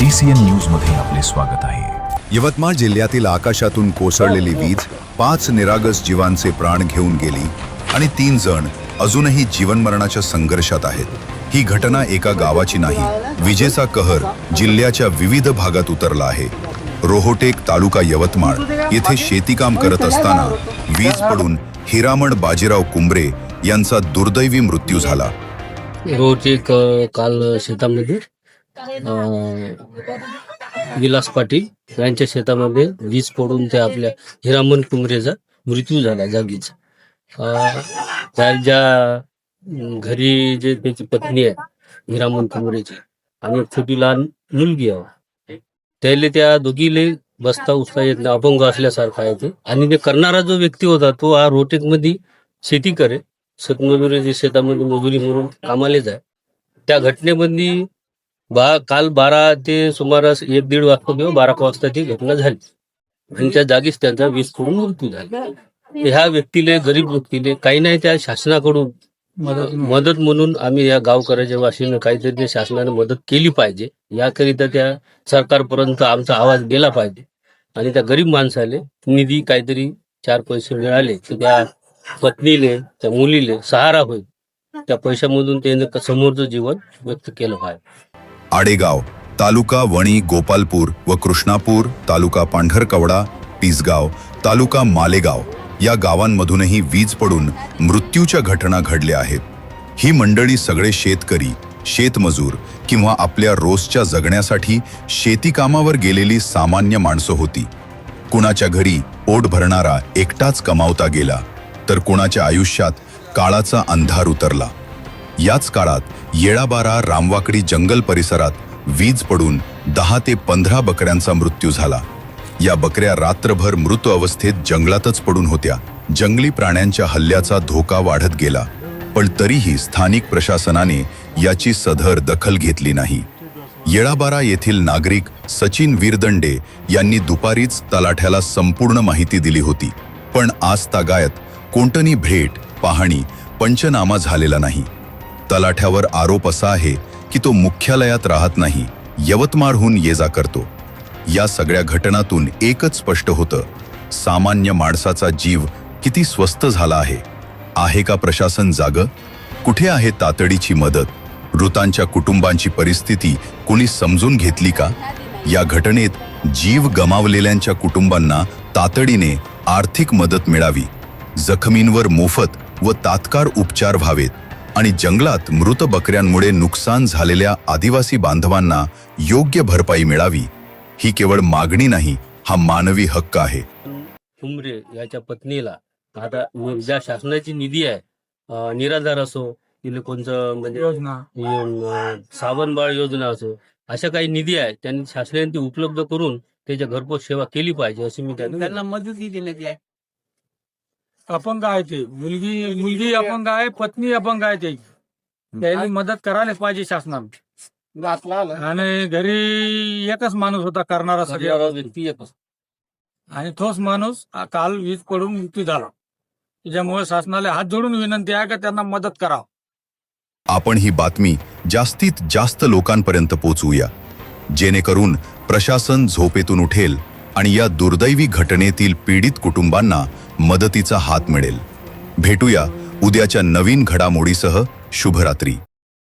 TCN न्यूजमध्ये आपले स्वागत आहे. यवतमाळ जिल्ह्यातील आकाशातून कोसळलेली वीज पाच निरागस जीवांचे प्राण घेऊन गेली आणि तीन जण अजूनही जीवनमरणाच्या संघर्षात आहेत. ही घटना एका गावाची नाही विजेचा कहर जिल्ह्याच्या विविध भागात उतरला आहे. रोहोटेक तालुका यवतमाळ येथे शेतीकाम करत असताना वीज पडून हिरामण बाजीराव कुंबरे यांचा दुर्दैवी मृत्यू झाला. अ, काल शेतामध्ये विलास पाटील यांच्या शेतामध्ये वीज पडून त्या आपल्या हिरामन कुमरेचा मृत्यू झाला जागीच. ज्या घरी जे त्याची पत्नी आहे हिरामन कुमरेची आणि एक छोटी लहान मुलगी आहे. त्याला त्या दोघीले बसता उचता येत नाही अपंग असल्यासारखा आहे ते. आणि ते करणारा जो व्यक्ती होता तो हा रोटेकमध्ये शेती करे. शेतमजुरी शेतामध्ये मजुरी म्हणून कामाला जाय. त्या घटनेमध्ये बा काल बारा ते सुमारास एक दीड वाजता किंवा बारा वाजता ती घटना झाली. आणि त्या जागीच त्यांचा वीज पडून मृत्यू झाला. ह्या व्यक्तीले गरीब व्यक्तीले काही नाही त्या शासनाकडून मदत म्हणून. आम्ही या गावकऱ्याच्या वाशीनं काहीतरी त्या शासनाने मदत केली पाहिजे. याकरिता त्या सरकारपर्यंत आमचा आवाज गेला पाहिजे. आणि त्या गरीब माणसाले निधी काहीतरी चार पैसे मिळाले तर त्या पत्नीले त्या मुलीले सहारा होईल. त्या पैशामधून त्याने समोरचं जीवन व्यक्त केलं पाहिजे. आडेगाव तालुका वणी गोपालपूर व कृष्णापूर तालुका पांढरकवडा पिसगाव तालुका मालेगाव या गावांमधूनही वीज पडून मृत्यूच्या घटना घडल्या आहेत. ही मंडळी सगळे शेतकरी शेतमजूर किंवा आपल्या रोजच्या जगण्यासाठी शेतीकामावर गेलेली सामान्य माणसं होती. कुणाच्या घरी पोट भरणारा एकटाच कमावता गेला तर कुणाच्या आयुष्यात काळाचा अंधार उतरला. याच काळात येळाबारा रामवाकडी जंगल परिसरात वीज पडून दहा ते पंधरा बकऱ्यांचा मृत्यू झाला. या बकऱ्या रात्रभर मृत अवस्थेत जंगलातच पडून होत्या. जंगली प्राण्यांच्या हल्ल्याचा धोका वाढत गेला पण तरीही स्थानिक प्रशासनाने याची सधर दखल घेतली नाही. येळाबारा येथील नागरिक सचिन वीरदंडे यांनी दुपारीच तलाठ्याला संपूर्ण माहिती दिली होती. पण आज तागायत कोणतनी भेट पाहणी पंचनामा झालेला नाही. तलाठ्यावर आरोप असा आहे की तो मुख्यालयात राहत नाही यवतमाळहून ये जा करतो. या सगळ्या घटनातून एकच स्पष्ट होतं सामान्य माणसाचा जीव किती स्वस्त झाला आहे? आहे का प्रशासन जाग? कुठे आहे तातडीची मदत? मृतांच्या कुटुंबांची परिस्थिती कुणी समजून घेतली का? या घटनेत जीव गमावलेल्यांच्या कुटुंबांना तातडीने आर्थिक मदत मिळावी. जखमींवर मोफत व तात्काळ उपचार व्हावेत. आणि जंगलात मृत बकऱ्यांमुळे नुकसान झालेल्या आदिवासी बांधवांना योग्य भरपाई मिळावी ही केवळ मागणी नाही हा मानवी हक्क आहे. कुमरे याच्या पत्नीला. आता ज्या शासनाची निधी आहे निराधार असो तिला कोणचं म्हणजे सावनबाळ योजना असो अशा काही निधी आहे त्यांनी शासनाने ती उपलब्ध करून त्याच्या घरपोच सेवा केली पाहिजे अशी मी त्यांना त्यांना मदत देण्यात आहे अपंग आहे ते. मुलगी मुलगी अपंग आहे पत्नी अपंग आहे ते. त्यांनी मदत करायलाच पाहिजे शासनाने. आणि घरी एकच माणूस होता करणारा सगळ्या व्यक्ती एकच. आणि तोच माणूस आ- काल वीज पडून मृत्यू झाला. त्याच्यामुळे शासनाला हात जोडून विनंती आहे का त्यांना मदत करावं. आपण ही बातमी जास्तीत जास्त लोकांपर्यंत पोचवूया जेणेकरून प्रशासन झोपेतून उठेल आणि या दुर्दैवी घटनेतील पीडित कुटुंबांना मदतीचा हात मिळेल. भेटूया उद्याच्या नवीन घडामोडीसह. शुभरात्री.